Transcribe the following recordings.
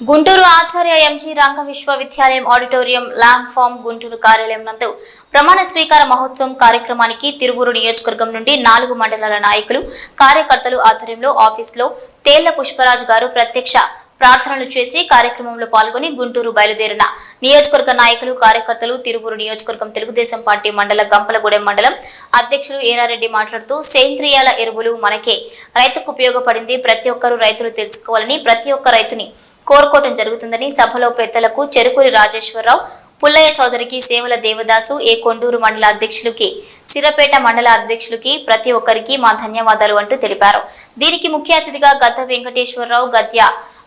గుంటూరు ఆచార్య MG రంగ విశ్వవిద్యాలయం auditorium land form Guntur కార్యాలయం నందు ప్రమాణ స్వీకార మహోత్సవం కార్యక్రమానికి తిరువురు నియోజకవర్గం నుండి నాలుగు మండలాల నాయకులు కార్యకర్తలు ఆధ్వర్యంలో ఆఫీసులో తేళ్ళ పుష్పరాజు గారు ప్రత్యక్ష ప్రార్థనలు చేసి కార్యక్రమంలో పాల్గొని గుంటూరు బయలుదేరిన నియోజకవర్గ నాయకులు కార్యకర్తలు తిరువురు నియోజకవర్గం తెలుగుదేశం పార్టీ మండల గంపలగూడెం మండలం అధ్యక్షులు ఏరారెడ్డి మాట్లాడుతూ సేంద్రియాల ఎరువులు మనకే. రైతుకు ఉపయోగపడింది ప్రతి ఒక్కరూ రైతులు తెలుసుకోవాలని ప్రతి ఒక్క రైతుని కోరుకోవటం జరుగుతుందని సభలో పెద్దలకు చెరుకూరి రాజేశ్వరరావు పుల్లయ్య చౌదరికి సేవల దేవదాసు ఏ కొండూరు మండల అధ్యక్షులకి సిరపేట మండల అధ్యక్షులకి ప్రతి ఒక్కరికి మా ధన్యవాదాలు అంటూ తెలిపారు. దీనికి ముఖ్య అతిథిగా గద్ద వెంకటేశ్వరరావు గద్య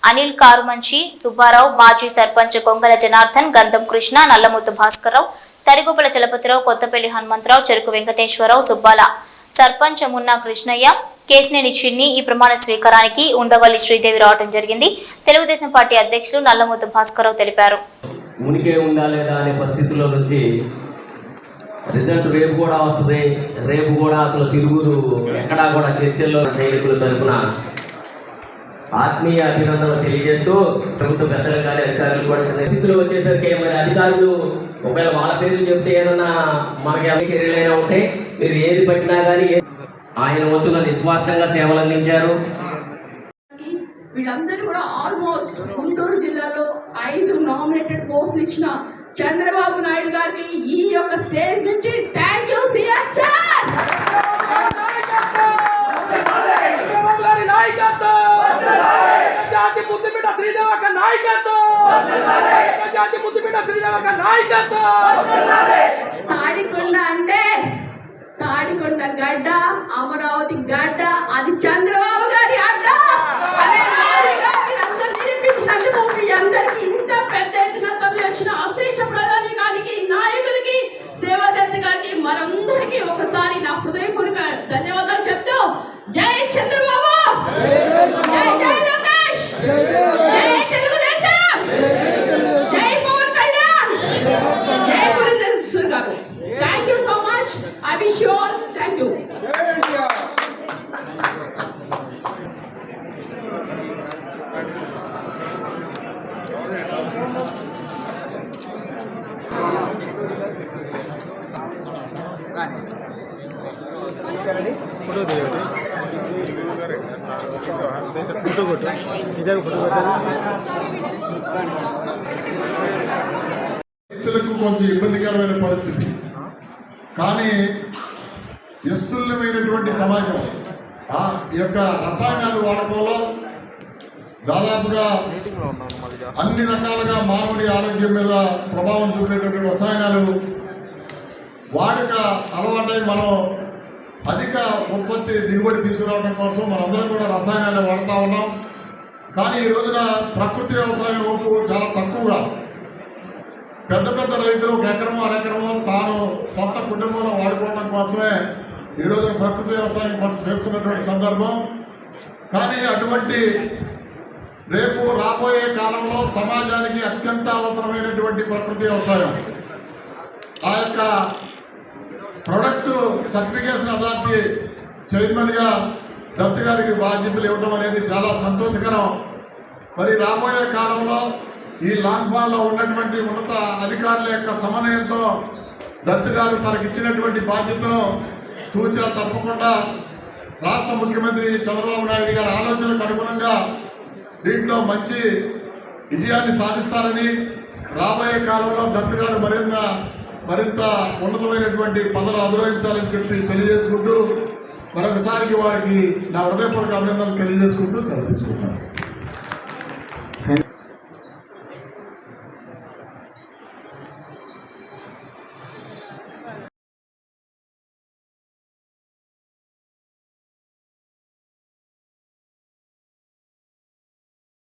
అనిల్ కారుమంచి సుబ్బారావు మాజీ సర్పంచ్ కొంగల జనార్దన్ గంధం కృష్ణ నల్లముత్తు భాస్కర్రావు తరిగుపల చలపతిరావు కొత్తపల్లి హనుమంతరావు చెరుకు వెంకటేశ్వరరావు సుబ్బాల సర్పంచ్ మున్నా కృష్ణయ్య కేసినేని చిన్ని ఈ ప్రమాణ స్వీకారానికి ఉండవల్లి శ్రీదేవి రావడం జరిగింది. తెలుగుదేశం పార్టీ అధ్యక్షులు నల్లముత్తు భాస్కరరావు తెలిపారు. ఉనికి ఉందా అనే పరిస్థితుల్లో నుంచి రిజల్ట్ రేపు కూడా వస్తుంది. రేపు కూడా అసలు తిరుగురు ఎక్కడా కూడా చర్చల్లో సైనికుల తరఫున ఆత్మీయ అభినందనలు తెలియజేస్తూ ప్రభుత్వ పెద్దలు కానీ అధికారులు కూడా పరిస్థితులు వచ్చేసరికి మరి అధికారులు ఒకవేళ వాళ్ళ పేర్లు చెప్తే ఏదన్నా మనకి అన్ని చర్యలైనా ఉంటే మీరు ఏది పట్టినా కానీ ఆయన వంతుగా నిస్వార్థంగా సేవలు అందించారు వీళ్ళందరూ కూడా ఆల్మోస్ట్ గుంటూరు జిల్లాలో ఐదు నామినేటెడ్ పోస్టులు ఇచ్చిన చంద్రబాబు నాయుడు గారికి ఈ యొక్క స్టేజ్ నుంచి thank you CM sir Chandrababu గారి నాయకత్వం జాతి ముద్దుబిడ్డ శ్రీదేవక నాయకత్వం. జాతి ముద్దుబిడ్డ శ్రీదేవక నాయకత్వం. గడ్డ అమరావతి గడ్డ అది చంద్రబాబు ఫోటో తీయండి ఫోటో కొట్టు ఇదే ఫోటో రైతులకు కొంచెం ఇబ్బందికరమైన పరిస్థితి కానీ నిస్తుల్యమైనటువంటి సమాజం ఆ యొక్క రసాయనాలు వాడకంలో దాదాపుగా అన్ని రకాలుగా మానవుడి ఆరోగ్యం మీద ప్రభావం చూపేటువంటి రసాయనాలు వాడుక అలవాటై మనం అధిక ఉత్పత్తి దిగుబడి తీసుకురావడం కోసం మనందరం కూడా రసాయనాలు వాడుతూ ఉన్నాం. కానీ ఈ రోజున ప్రకృతి వ్యవసాయం వైపు చాలా తక్కువగా. పెద్ద పెద్ద రైతులు ఒక ఎకరమో అరెకరమో తాను సొంత కుటుంబంలో వాడుకోవడం కోసమే ఈరోజు ప్రకృతి వ్యవసాయం కొంత చేస్తున్నటువంటి సందర్భం. కానీ అటువంటి రేపు రాబోయే కాలంలో సమాజానికి అత్యంత అవసరమైనటువంటి ప్రకృతి వ్యవసాయం. ఆ యొక్క ప్రొడక్ట్ సర్టిఫికేషన్ అథారిటీ చైర్మన్గా దత్తు గారికి బాధ్యతలు ఇవ్వడం అనేది చాలా సంతోషకరం. మరి రాబోయే కాలంలో ఈ లాంగ్ఫాన్లో ఉన్నటువంటి ఉన్నత అధికారుల యొక్క సమన్వయంతో దత్తు గారు తనకి ఇచ్చినటువంటి బాధ్యతను తూచా తప్పకుండా రాష్ట్ర ముఖ్యమంత్రి చంద్రబాబు నాయుడు గారి ఆలోచనకు అనుగుణంగా దీంట్లో మంచి విజయాన్ని సాధిస్తారని రాబోయే కాలంలో దత్తు గారు మరింత మరింత ఉన్నతమైనటువంటి పనులు అధిరోహించాలని చెప్పి తెలియజేసుకుంటూ మరొకసారికి వారికి నా హృదయపూర్వక అభినందనలు తెలియజేసుకుంటూ సెలవు తీసుకుంటున్నాను.